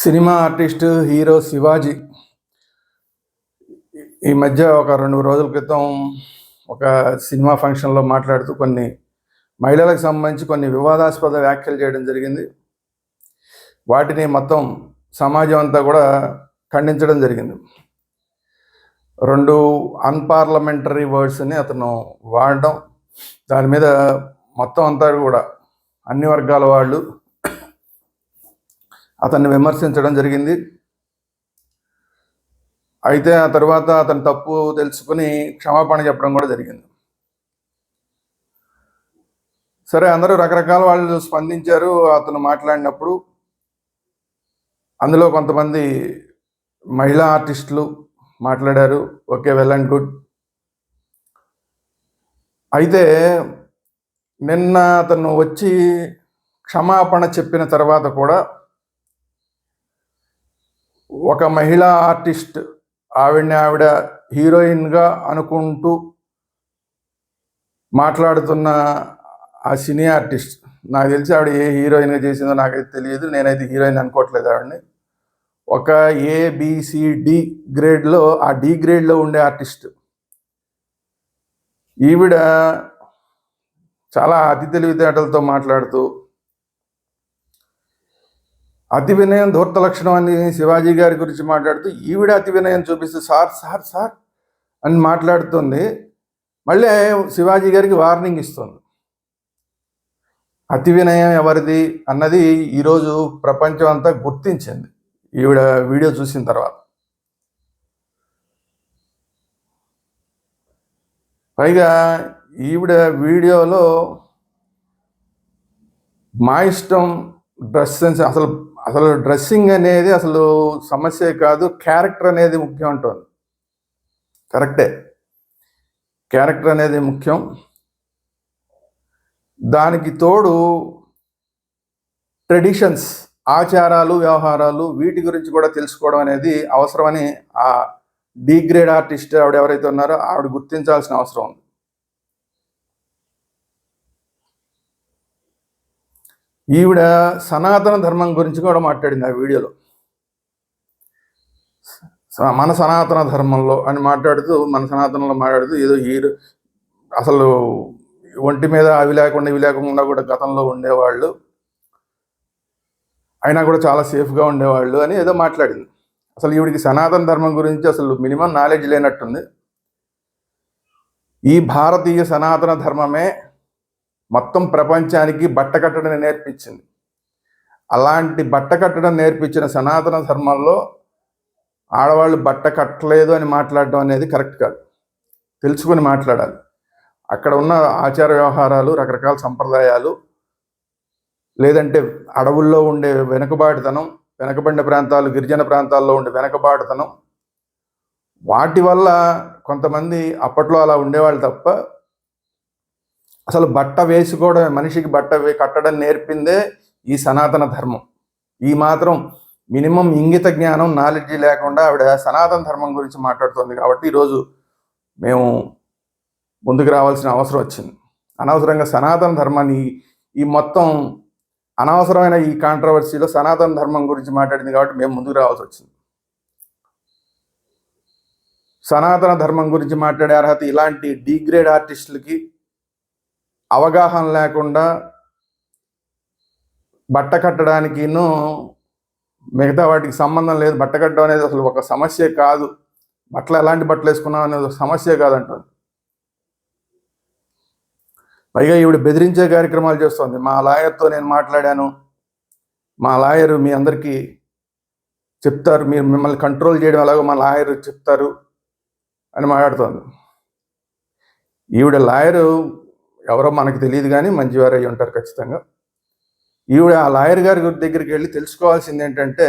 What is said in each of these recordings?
Cinema artist hero Shivaji. ఈ మధ్య ఒక రెండు రోజుల క్రితం ఒక సినిమా ఫంక్షన్లో మాట్లాడుతూ కొన్ని మహిళలకు సంబంధించి కొన్ని వివాదాస్పద వ్యాఖ్యలు చేయడం జరిగింది. వాటిని మొత్తం సమాజం అంతా కూడా ఖండించడం జరిగింది. రెండు అన్పార్లమెంటరీ వర్డ్స్ని అతను వాడడం దాని మీద మొత్తం అంతా కూడా అన్ని వర్గాల వాళ్ళు అతన్ని విమర్శించడం జరిగింది. అయితే ఆ తర్వాత అతను తప్పు తెలుసుకుని క్షమాపణ చెప్పడం కూడా జరిగింది. సరే అందరూ రకరకాల వాళ్ళు స్పందించారు అతను మాట్లాడినప్పుడు. అందులో కొంతమంది మహిళా ఆర్టిస్టులు మాట్లాడారు. Okay well and good. అయితే నిన్న అతను వచ్చి క్షమాపణ చెప్పిన తర్వాత కూడా ఒక మహిళా ఆర్టిస్ట్ ఆవిడని ఆవిడ హీరోయిన్గా అనుకుంటూ మాట్లాడుతున్న ఆ సినీ ఆర్టిస్ట్. నాకు తెలిసి ఆవిడ ఏ హీరోయిన్గా చేసిందో నాకైతే తెలియదు. నేనైతే హీరోయిన్ అనుకోవట్లేదు ఆవిడని. ఒక ఏబిసిడి గ్రేడ్లో ఆ డి గ్రేడ్లో ఉండే ఆర్టిస్ట్. ఈవిడ చాలా అతి తెలివితేటలతో మాట్లాడుతూ అతి వినయం ధూర్త లక్షణం అని శివాజీ గారి గురించి మాట్లాడుతూ ఈవిడ అతి వినయం చూపిస్తూ సార్ సార్ సార్ అని మాట్లాడుతుంది. మళ్ళీ శివాజీ గారికి వార్నింగ్ ఇస్తుంది. అతి వినయం ఎవరిది అన్నది ఈరోజు ప్రపంచం అంతా గుర్తించింది. ఈవిడ వీడియో చూసిన తర్వాత. పైగా ఈవిడ వీడియోలో మా ఇష్టం డ్రెస్ సెన్స్ అసలు అసలు డ్రెస్సింగ్ అనేది అసలు సమస్య కాదు క్యారెక్టర్ అనేది ముఖ్యం అంటుంది. కరెక్టే. క్యారెక్టర్ అనేది ముఖ్యం. దానికి తోడు ట్రెడిషన్స్ ఆచారాలు వ్యవహారాలు వీటి గురించి కూడా తెలుసుకోవడం అనేది అవసరమని ఆ డిగ్రేడ్ ఆర్టిస్ట్ ఆవిడ ఎవరైతే ఉన్నారో ఆవిడ గుర్తించాల్సిన అవసరం ఉంది. ఈవిడ సనాతన ధర్మం గురించి కూడా మాట్లాడింది ఆ వీడియోలో. మన సనాతన ధర్మంలో అని మాట్లాడుతూ మన సనాతనంలో మాట్లాడుతూ ఏదో హీరో అసలు ఒంటి మీద అవి లేకుండా ఇవి లేకుండా కూడా గతంలో ఉండేవాళ్ళు. అయినా కూడా చాలా సేఫ్గా ఉండేవాళ్ళు అని ఏదో మాట్లాడింది. అసలు ఈవిడికి సనాతన ధర్మం గురించి అసలు మినిమం నాలెడ్జ్ లేనట్టుంది. ఈ భారతీయ సనాతన ధర్మమే మొత్తం ప్రపంచానికి బట్ట కట్టడం నేర్పించింది. అలాంటి బట్ట కట్టడం నేర్పించిన సనాతన ధర్మంలో ఆడవాళ్ళు బట్ట కట్టలేదు అని మాట్లాడడం అనేది కరెక్ట్ కాదు. తెలుసుకొని మాట్లాడాలి. అక్కడ ఉన్న ఆచార వ్యవహారాలు రకరకాల సంప్రదాయాలు లేదంటే అడవుల్లో ఉండే వెనుకబాటుతనం వెనకబడిన ప్రాంతాలు గిరిజన ప్రాంతాల్లో ఉండే వెనకబాటుతనం వాటి వల్ల కొంతమంది అప్పట్లో అలా ఉండేవాళ్ళు తప్ప అసలు బట్ట వేసుకోవడం మనిషికి బట్ట వే- కట్టడం నేర్పిందే ఈ సనాతన ధర్మం. ఈ మాత్రం మినిమం ఇంగిత జ్ఞానం నాలెడ్జ్ లేకుండా ఆవిడ సనాతన ధర్మం గురించి మాట్లాడుతుంది కాబట్టి ఈరోజు మేము ముందుకు రావాల్సిన అవసరం వచ్చింది. అనవసరంగా సనాతన ధర్మాన్ని ఈ- ఈ మొత్తం అనవసరమైన ఈ కాంట్రవర్సీలో సనాతన ధర్మం గురించి మాట్లాడింది కాబట్టి మేము ముందుకు రావాల్సి వచ్చింది. సనాతన ధర్మం గురించి మాట్లాడే అర్హత ఇలాంటి డిగ్రేడ్ ఆర్టిస్టులకి అవగాహన లేకుండా బట్ట కట్టడానికిను మిగతా వాటికి సంబంధం లేదు. బట్ట కట్టడం అనేది అసలు ఒక సమస్య కాదు. బట్టలు ఎలాంటి బట్టలు వేసుకున్నాం అనేది ఒక సమస్య కాదంటారు. పైగా ఈవిడ బెదిరించే కార్యక్రమాలు చేస్తోంది. మా లాయర్తో నేను మాట్లాడాను. మా లాయరు మీ అందరికీ చెప్తారు. మీరు మిమ్మల్ని కంట్రోల్ చేయడం ఎలాగో మా లాయర్ చెప్తారు అని మాట్లాడుతోంది. ఈవిడ లాయరు ఎవరో మనకు తెలియదు కానీ మంచివారు అయి ఉంటారు ఖచ్చితంగా. ఈవిడ ఆ లాయర్ గారి దగ్గరికి వెళ్ళి తెలుసుకోవాల్సింది ఏంటంటే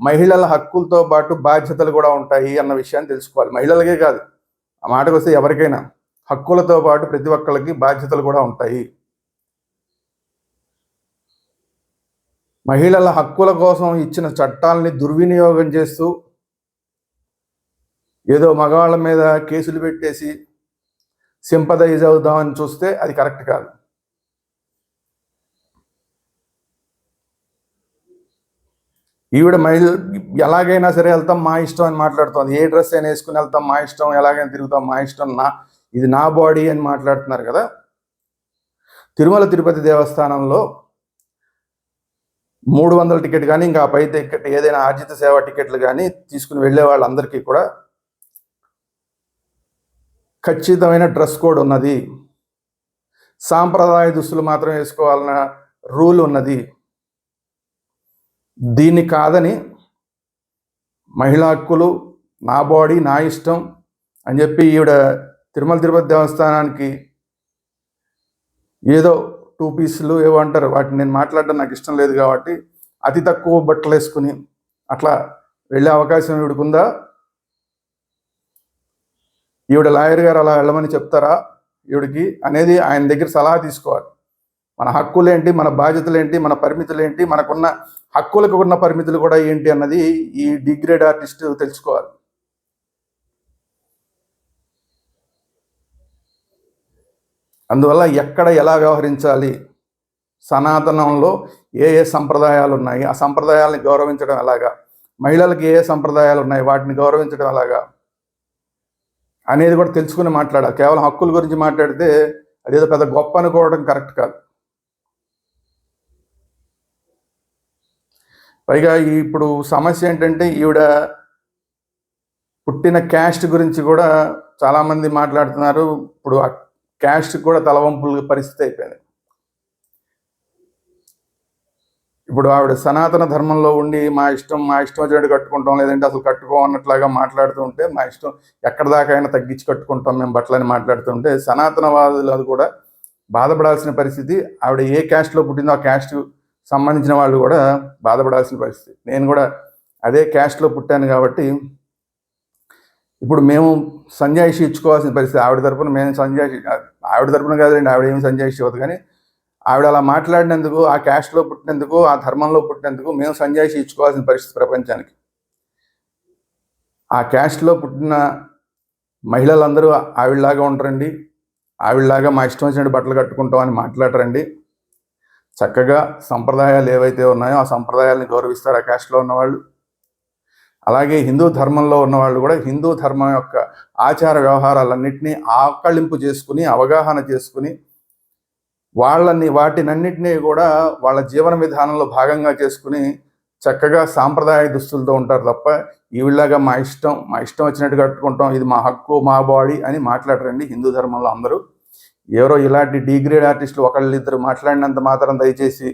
మహిళల హక్కులతో పాటు బాధ్యతలు కూడా ఉంటాయి అన్న విషయాన్ని తెలుసుకోవాలి. మహిళలకే కాదు ఆ మాటకు వస్తే ఎవరికైనా హక్కులతో పాటు ప్రతి ఒక్కరికి బాధ్యతలు కూడా ఉంటాయి. మహిళల హక్కుల కోసం ఇచ్చిన చట్టాలని దుర్వినియోగం చేస్తూ ఏదో మగవాళ్ళ మీద కేసులు పెట్టేసి సింపదైజ్ అవుదామని చూస్తే అది కరెక్ట్ కాదు. ఈవిడ మహిళ ఎలాగైనా సరే వెళ్తాం మా ఇష్టం అని మాట్లాడుతుంది. ఏ డ్రెస్ అయినా వేసుకుని వెళ్తాం మా ఇష్టం ఎలాగైనా తిరుగుతాం మా ఇష్టం నా ఇది నా బాడీ అని మాట్లాడుతున్నారు కదా. తిరుమల తిరుపతి దేవస్థానంలో మూడు వందల టికెట్ కానీ ఇంకా పై టికెట్ ఏదైనా ఆర్జిత సేవ టికెట్లు కానీ తీసుకుని వెళ్ళే వాళ్ళందరికీ కూడా ఖచ్చితమైన డ్రెస్ కోడ్ ఉన్నది. సాంప్రదాయ దుస్తులు మాత్రం వేసుకోవాలన్న రూల్ ఉన్నది. దీన్ని కాదని మహిళా హక్కులు నా బాడీ నా ఇష్టం అని చెప్పి ఈవిడ తిరుమల తిరుపతి దేవస్థానానికి ఏదో టూ పీసులు ఏవో అంటారు. వాటిని నేను మాట్లాడడం నాకు ఇష్టం లేదు కాబట్టి అతి తక్కువ బట్టలు వేసుకుని అట్లా వెళ్ళే అవకాశం ఈవిడకుందా? ఈవిడ లాయర్ గారు అలా వెళ్ళమని చెప్తారా? ఈవిడికి అనేది ఆయన దగ్గర సలహా తీసుకోవాలి. మన హక్కులేంటి? మన బాధ్యతలేంటి? మన పరిమితులేంటి? మనకున్న హక్కులకు ఉన్న పరిమితులు కూడా ఏంటి అన్నది ఈ డిగ్రేడ్ ఆర్టిస్ట్ తెలుసుకోవాలి. అందువల్ల ఎక్కడ ఎలా వ్యవహరించాలి? సనాతనంలో ఏ ఏ సంప్రదాయాలు ఉన్నాయి? ఆ సంప్రదాయాలని గౌరవించడం ఎలాగా? మహిళలకు ఏ ఏ సంప్రదాయాలు ఉన్నాయి? వాటిని గౌరవించడం ఎలాగా? అనేది కూడా తెలుసుకుని మాట్లాడాలి. కేవలం హక్కుల గురించి మాట్లాడితే అదేదో పెద్ద గొప్ప అనుకోవడం కరెక్ట్ కాదు. పైగా ఇప్పుడు సమస్య ఏంటంటే ఈవిడ పుట్టిన క్యాస్ట్ గురించి కూడా చాలామంది మాట్లాడుతున్నారు. ఇప్పుడు ఆ క్యాస్ట్ కూడా తలవంపుల పరిస్థితి అయిపోయింది. ఇప్పుడు ఆవిడ సనాతన ధర్మంలో ఉండి మా ఇష్టం మా ఇష్టం వచ్చినట్టు కట్టుకుంటాం లేదంటే అసలు కట్టుకోమన్నట్లాగా మాట్లాడుతూ ఉంటే మా ఇష్టం ఎక్కడ దాకా అయినా తగ్గించి కట్టుకుంటాం మేము బట్టలని మాట్లాడుతుంటే సనాతనవాదులు అది కూడా బాధపడాల్సిన పరిస్థితి. ఆవిడ ఏ క్యాస్ట్లో పుట్టిందో ఆ క్యాస్ట్ సంబంధించిన వాళ్ళు కూడా బాధపడాల్సిన పరిస్థితి. నేను కూడా అదే క్యాస్ట్లో పుట్టాను కాబట్టి ఇప్పుడు మేము సంజాయిషి ఇచ్చుకోవాల్సిన పరిస్థితి. ఆవిడ తరపున మేము సంజాయిషి ఆవిడ తరపున కాదండి ఆవిడ ఏమి సంజాయిషి ఇవ్వదు. కానీ ఆవిడ అలా మాట్లాడినందుకు ఆ క్యాస్ట్లో పుట్టినందుకు ఆ ధర్మంలో పుట్టినందుకు మేము సంజాయిషి ఇచ్చుకోవాల్సిన పరిస్థితి ప్రపంచానికి. ఆ క్యాస్ట్లో పుట్టిన మహిళలందరూ ఆవిడలాగా ఉండరండి ఆవిడలాగా మా ఇష్టం వచ్చినట్టు బట్టలు కట్టుకుంటాం అని మాట్లాడరండి. చక్కగా సంప్రదాయాలు ఏవైతే ఉన్నాయో ఆ సంప్రదాయాలను గౌరవిస్తారు ఆ క్యాస్ట్లో ఉన్నవాళ్ళు. అలాగే హిందూ ధర్మంలో ఉన్నవాళ్ళు కూడా హిందూ ధర్మం యొక్క ఆచార వ్యవహారాలన్నింటినీ ఆకళింపు చేసుకుని అవగాహన చేసుకుని వాళ్ళని వాటినన్నిటినీ కూడా వాళ్ళ జీవన విధానంలో భాగంగా చేసుకుని చక్కగా సాంప్రదాయ దుస్తులతో ఉంటారు తప్ప ఈవిళ్ళగా మా ఇష్టం మా ఇష్టం వచ్చినట్టు కట్టుకుంటాం ఇది మా హక్కు మా బాడీ అని మాట్లాడరండి హిందూ ధర్మంలో అందరూ. ఎవరో ఇలాంటి డిగ్రేడ్ ఆర్టిస్టులు ఒకళ్ళు ఇద్దరు మాట్లాడినంత మాత్రం దయచేసి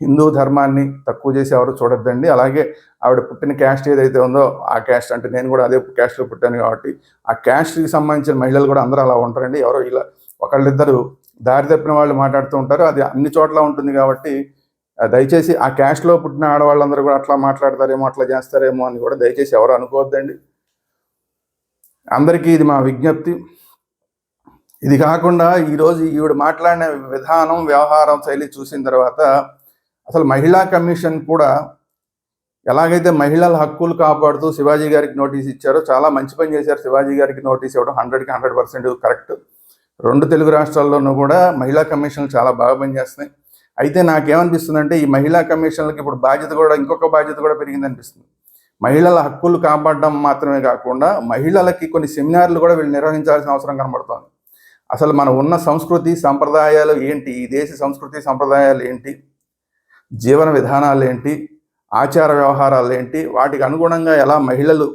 హిందూ ధర్మాన్ని తక్కువ చేసి ఎవరు చూడొద్దండి. అలాగే ఆవిడ పుట్టిన క్యాస్ట్ ఏదైతే ఉందో ఆ క్యాస్ట్ అంటే నేను కూడా అదే క్యాస్ట్లో పుట్టాను కాబట్టి ఆ క్యాస్ట్కి సంబంధించిన మహిళలు కూడా అందరూ అలా ఉంటారండి. ఎవరో ఇలా ఒకళ్ళిద్దరు దారి తప్పిన వాళ్ళు మాట్లాడుతూ ఉంటారు. అది అన్ని చోట్ల ఉంటుంది కాబట్టి దయచేసి ఆ క్యాస్ట్లో పుట్టిన ఆడవాళ్ళందరూ కూడా అట్లా మాట్లాడతారేమో అట్లా చేస్తారేమో అని కూడా దయచేసి ఎవరు అనుకోవద్దండి. అందరికీ ఇది మా విజ్ఞప్తి. ఇది కాకుండా ఈరోజు ఈవిడ మాట్లాడిన విధానం వ్యవహారం శైలి చూసిన తర్వాత అసలు మహిళా కమిషన్ కూడా ఎలాగైతే మహిళల హక్కులు కాపాడుతూ శివాజీ గారికి నోటీస్ ఇచ్చారో చాలా మంచి పని చేశారు. శివాజీ గారికి నోటీస్ ఇవ్వడం హండ్రెడ్కి హండ్రెడ్ పర్సెంట్ కరెక్ట్. రెండు తెలుగు రాష్ట్రాల్లోనూ కూడా మహిళా కమిషన్లు చాలా బాగా పనిచేస్తున్నాయి. అయితే నాకేమనిపిస్తుందంటే ఈ మహిళా కమిషన్లకి ఇప్పుడు బాధ్యత కూడా ఇంకొక బాధ్యత కూడా పెరిగింది అనిపిస్తుంది మహిళల హక్కులు కాపాడడం మాత్రమే కాకుండా మహిళలకి కొన్ని సెమినార్లు కూడా వీళ్ళు నిర్వహించాల్సిన అవసరం కనబడుతోంది. అసలు మన ఉన్న సంస్కృతి సంప్రదాయాలు ఏంటి? ఈ దేశ సంస్కృతి సంప్రదాయాలు ఏంటి? జీవన విధానాలు ఏంటి? ఆచార వ్యవహారాలు ఏంటి? వాటికి అనుగుణంగా ఎలా మహిళలు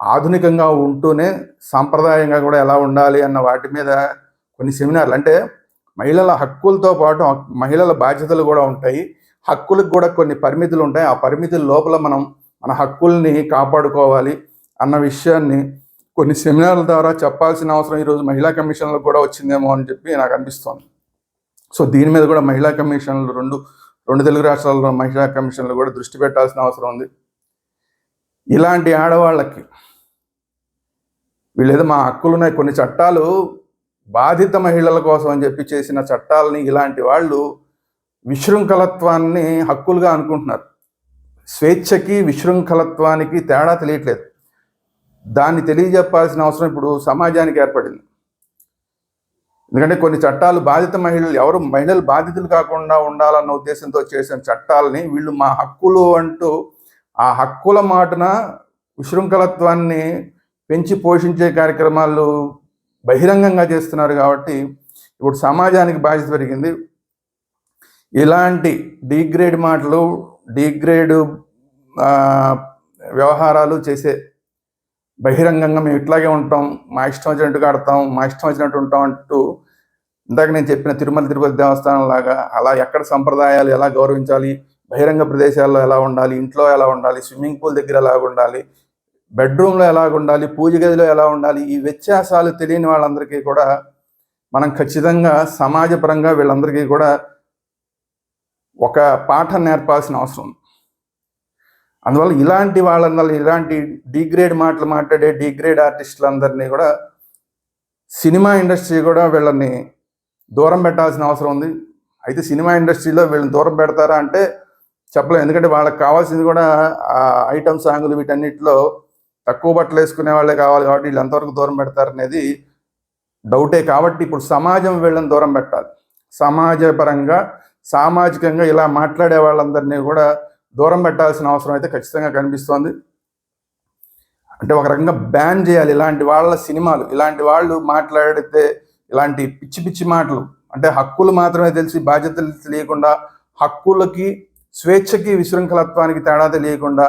ఆధునికంగా ఉంటూనే సాంప్రదాయంగా కూడా ఎలా ఉండాలి అన్న వాటి మీద కొన్ని సెమినార్లు. అంటే మహిళల హక్కులతో పాటు మహిళల బాధ్యతలు కూడా ఉంటాయి. హక్కులకు కూడా కొన్ని పరిమితులు ఉంటాయి. ఆ పరిమితుల లోపల మనం మన హక్కుల్ని కాపాడుకోవాలి అన్న విషయాన్ని కొన్ని సెమినార్ల ద్వారా చెప్పాల్సిన అవసరం ఈరోజు మహిళా కమిషన్లకు కూడా వచ్చిందేమో అని చెప్పి నాకు అనిపిస్తోంది. సో దీని మీద కూడా మహిళా కమిషన్లు రెండు రెండు తెలుగు రాష్ట్రాల్లో మహిళా కమిషన్లు కూడా దృష్టి పెట్టాల్సిన అవసరం ఉంది. ఇలాంటి ఆడవాళ్ళకి వీళ్ళేదో మా హక్కులున్నాయి. కొన్ని చట్టాలు బాధిత మహిళల కోసం అని చెప్పి చేసిన చట్టాలని ఇలాంటి వాళ్ళు విశృంఖలత్వాన్ని హక్కులుగా అనుకుంటున్నారు. స్వేచ్ఛకి విశృంఖలత్వానికి తేడా తెలియట్లేదు. దాన్ని తెలియజెప్పాల్సిన అవసరం ఇప్పుడు సమాజానికి ఏర్పడింది. ఎందుకంటే కొన్ని చట్టాలు బాధిత మహిళలు ఎవరు మహిళలు బాధితులు కాకుండా ఉండాలన్న ఉద్దేశంతో చేసిన చట్టాలని వీళ్ళు మా హక్కులు అంటూ ఆ హక్కుల మాటున విశృంఖలత్వాన్ని పెంచి పోషించే కార్యక్రమాలు బహిరంగంగా చేస్తున్నారు కాబట్టి ఇప్పుడు సమాజానికి బాధ్యత పెరిగింది. ఇలాంటి డిగ్రేడ్ మాటలు డిగ్రేడ్ వ్యవహారాలు చేసే బహిరంగంగా మేము ఇట్లాగే ఉంటాం. మా ఇష్టం వచ్చినట్టు ఆడతాం మా ఇష్టం వచ్చినట్టు ఉంటాం అంటూ ఇందాక నేను చెప్పిన తిరుమల తిరుపతి దేవస్థానం లాగా అలా ఎక్కడ సంప్రదాయాలు ఎలా గౌరవించాలి బహిరంగ ప్రదేశాల్లో ఎలా ఉండాలి ఇంట్లో ఎలా ఉండాలి స్విమ్మింగ్ పూల్ దగ్గర ఎలా ఉండాలి బెడ్రూమ్లో ఎలా ఉండాలి? పూజ గదిలో ఎలా ఉండాలి? ఈ వ్యత్యాసాలు తెలియని వాళ్ళందరికీ కూడా మనం ఖచ్చితంగా సమాజపరంగా వీళ్ళందరికీ కూడా ఒక పాఠం నేర్పాల్సిన అవసరం ఉంది. అందువల్ల ఇలాంటి వాళ్ళందరూ ఇలాంటి డిగ్రేడ్ మాటలు మాట్లాడే డిగ్రేడ్ ఆర్టిస్టులందరినీ కూడా సినిమా ఇండస్ట్రీ కూడా వీళ్ళని దూరం పెట్టాల్సిన అవసరం ఉంది. అయితే సినిమా ఇండస్ట్రీలో వీళ్ళని దూరం పెడతారా అంటే చెప్పలేం. ఎందుకంటే వాళ్ళకి కావాల్సింది కూడా ఐటమ్ సాంగులు వీటన్నిటిలో తక్కువ బట్టలు వేసుకునే వాళ్ళే కావాలి కాబట్టి వీళ్ళు ఎంతవరకు దూరం పెడతారనేది డౌటే కాబట్టి ఇప్పుడు సమాజం వీళ్ళని దూరం పెట్టాలి. సమాజపరంగా సామాజికంగా ఇలా మాట్లాడే వాళ్ళందరినీ కూడా దూరం పెట్టాల్సిన అవసరం అయితే ఖచ్చితంగా కనిపిస్తోంది. అంటే ఒక రకంగా బ్యాన్ చేయాలి. ఇలాంటి వాళ్ళ సినిమాలు ఇలాంటి వాళ్ళు మాట్లాడితే ఇలాంటి పిచ్చి పిచ్చి మాటలు అంటే హక్కులు మాత్రమే తెలిసి బాధ్యతలు తెలియకుండా హక్కులకి స్వేచ్ఛకి విశృంఖలత్వానికి తేడా తెలియకుండా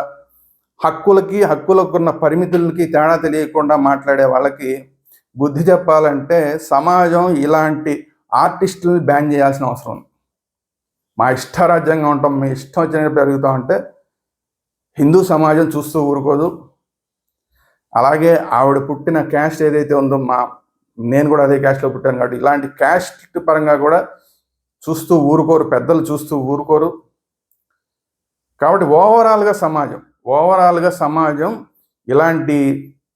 హక్కులకి హక్కులకున్న పరిమితులకి తేడా తెలియకుండా మాట్లాడే వాళ్ళకి బుద్ధి చెప్పాలంటే సమాజం ఇలాంటి ఆర్టిస్టులను బ్యాన్ చేయాల్సిన అవసరం ఉంది. మా ఇష్టారాజ్యంగా ఉంటాం మీ ఇష్టం వచ్చినట్టు పెరుగుతాం అంటే హిందూ సమాజం చూస్తూ ఊరుకోదు. అలాగే ఆవిడ పుట్టిన క్యాస్ట్ ఏదైతే ఉందో మా నేను కూడా అదే క్యాస్ట్లో పుట్టాను కాబట్టి ఇలాంటి క్యాస్ట్ పరంగా కూడా చూస్తూ ఊరుకోరు పెద్దలు చూస్తూ ఊరుకోరు. కాబట్టి ఓవరాల్గా సమాజం ఓవరాల్గా సమాజం ఇలాంటి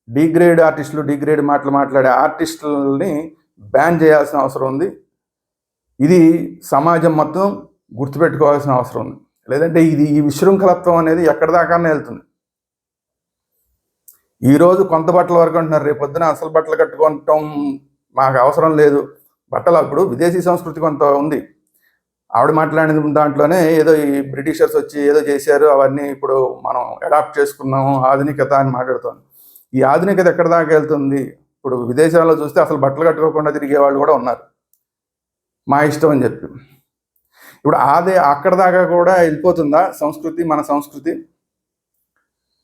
డిగ్రేడ్ ఆర్టిస్టులు డిగ్రేడ్ మాటలు మాట్లాడే ఆర్టిస్టులని బ్యాన్ చేయాల్సిన అవసరం ఉంది. ఇది సమాజం మొత్తం గుర్తుపెట్టుకోవాల్సిన అవసరం ఉంది. లేదంటే ఇది ఈ విశృంఖలత్వం అనేది ఎక్కడి దాకానే వెళ్తుంది. ఈరోజు కొంత బట్టల వరకు అంటున్నారు రేపు పొద్దున అసలు బట్టలు కట్టుకోవటం మాకు అవసరం లేదు. బట్టలు అప్పుడు విదేశీ సంస్కృతి కొంత ఉంది. ఆవిడ మాట్లాడిన దాంట్లోనే ఏదో ఈ బ్రిటిషర్స్ వచ్చి ఏదో చేశారు అవన్నీ ఇప్పుడు మనం అడాప్ట్ చేసుకున్నాము ఆధునికత అని మాట్లాడుతాం ఈ ఆధునికత ఎక్కడ దాకా వెళ్తుంది? ఇప్పుడు విదేశాల్లో చూస్తే అసలు బట్టలు కట్టుకోకుండా తిరిగే వాళ్ళు కూడా ఉన్నారు. మా ఇష్టం అని చెప్పి. ఇప్పుడు అదే అక్కడ దాకా కూడా వెళ్ళిపోతుందా సంస్కృతి మన సంస్కృతి?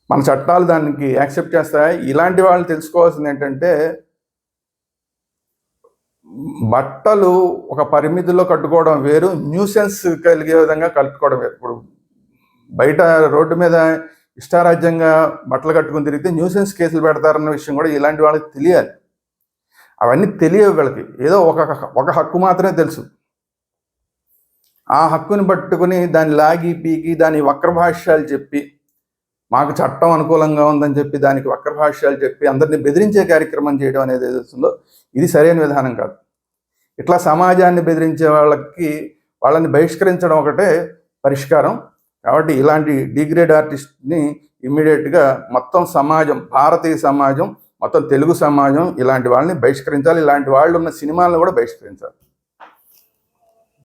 మన చట్టాలు దానికి యాక్సెప్ట్ చేస్తాయి? ఇలాంటి వాళ్ళు తెలుసుకోవాల్సింది ఏంటంటే బట్టలు ఒక పరిమితిలో కట్టుకోవడం వేరు న్యూసెన్స్ కలిగే విధంగా కట్టుకోవడం వేరు. ఇప్పుడు బయట రోడ్డు మీద ఇష్టారాజ్యంగా బట్టలు కట్టుకుని తిరిగితే న్యూసెన్స్ కేసులు పెడతారన్న విషయం కూడా ఇలాంటి వాళ్ళకి తెలియాలి. అవన్నీ తెలియవు వీళ్ళకి. ఏదో ఒక ఒక హక్కు మాత్రమే తెలుసు. ఆ హక్కుని పట్టుకుని దాన్ని లాగి పీకి దాని వక్రభాష్యాలు చెప్పి మాకు చట్టం అనుకూలంగా ఉందని చెప్పి దానికి వక్రభాష్యాలు చెప్పి అందరినీ బెదిరించే కార్యక్రమం చేయడం అనేది ఏదైతుందో ఇది సరైన విధానం కాదు. ఇట్లా సమాజాన్ని బెదిరించే వాళ్ళకి వాళ్ళని బహిష్కరించడం ఒకటే పరిష్కారం. కాబట్టి ఇలాంటి డిగ్రేడ్ ఆర్టిస్ట్ని ఇమ్మీడియట్గా మొత్తం సమాజం భారతీయ సమాజం మొత్తం తెలుగు సమాజం ఇలాంటి వాళ్ళని బహిష్కరించాలి. ఇలాంటి వాళ్ళు ఉన్న సినిమాలను కూడా బహిష్కరించాలి.